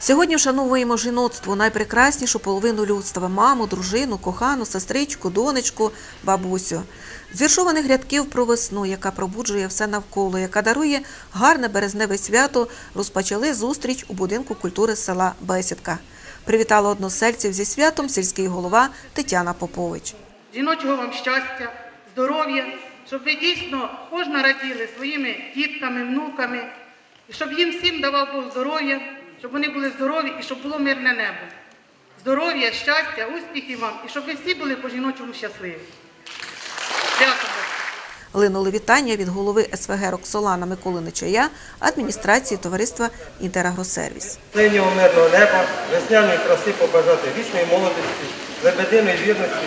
Сьогодні вшановуємо жіноцтво, найпрекраснішу половину людства маму, дружину, кохану, сестричку, донечку, бабусю. З віршованих рядків про весну, яка пробуджує все навколо, яка дарує гарне березневе свято, розпочали зустріч у будинку культури села Бесідка. Привітала односельців зі святом сільський голова Тетяна Попович. Жіночого вам щастя, здоров'я, щоб ви дійсно кожна раділи своїми дітками, внуками, щоб їм всім давав Бог здоров'я, щоб вони були здорові і щоб було мирне небо. Здоров'я, щастя, успіхів вам і щоб ви всі були по-жіночому щасливі. Дякую. Линули вітання від голови СВГ Роксолана Миколи Нечая, адміністрації товариства «Інтерагросервіс». Синього мирного неба, весняної краси побажати вічної молодості, лебединої вірності,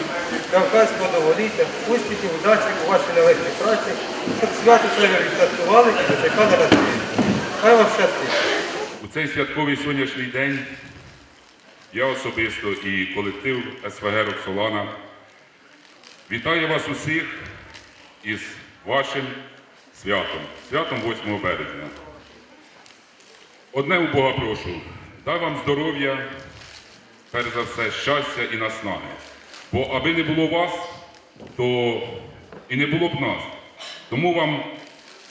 кавказького довголіття, успіхів, удачі у вашій нелегкій праці, щоб свято це ви відсвяткували і дочекали на світ. Хай вам щастить! Цей святковий сонячний день я особисто і колектив СВГ Роксолана вітаю вас усіх із вашим святом, святом 8 березня. Одне у Бога прошу, дай вам здоров'я, перш за все, щастя і наснаги. Бо аби не було вас, то і не було б нас. Тому вам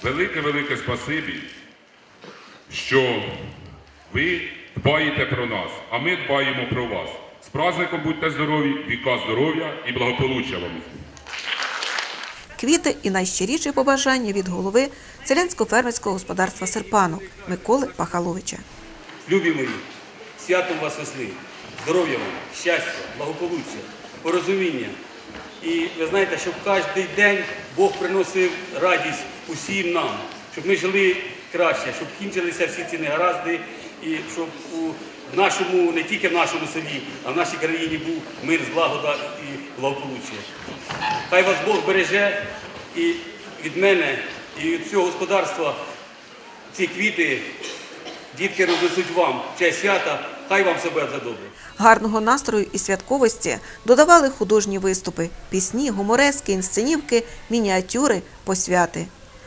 велике-велике спасибі що ви дбаєте про нас, а ми дбаємо про вас. З праздником будьте здорові, віка здоров'я і благополуччя вам. Квіти і найщиріші побажання від голови селянсько-фермерського господарства Серпанок Миколи Пахаловича. Любі мої, святом вас весни, здоров'я вам, щастя, благополуччя, порозуміння. І ви знаєте, щоб кожен день Бог приносив радість усім нам, щоб ми жили краще, щоб кінчилися всі ці негаразди, і щоб у нашому, не тільки в нашому селі, а в нашій країні був мир, злагода і благополуччя. Хай вас Бог береже і від мене, і від всього господарства ці квіти Дітки рознесуть вам честь свята, хай вам себе за добре. Гарного настрою і святковості додавали художні виступи, пісні, гуморески, інсценівки, мініатюри, посвяти.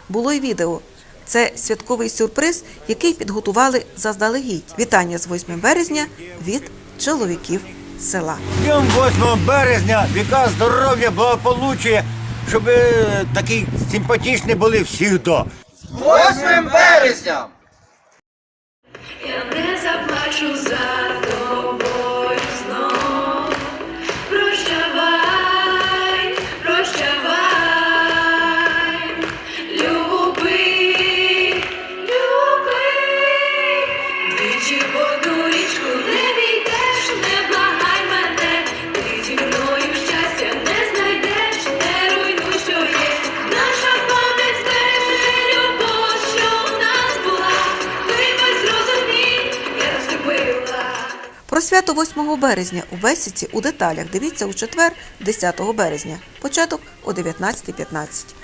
Було й відео. Це святковий сюрприз, який підготували заздалегідь. Вітання з 8 березня від чоловіків села. Днем 8 березня, віка здоров'я, благополуччя, щоб е, такі симпатичні були всігда. 8 березня! Я не заплачу за свято 8 березня у Бесіці у деталях дивіться у четвер, 10 березня. Початок о 19.15.